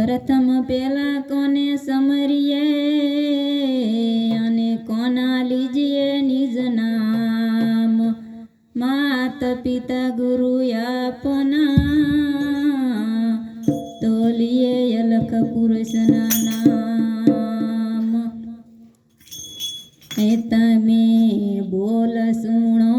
પ્રથમ પહેલા કોને સમરીએ અને કોના લીજીએ નિજ નામ? માત પિતા ગુરુ આપના તોલીએ અલખ પુરુષના નામ. એ તમે બોલ સુણો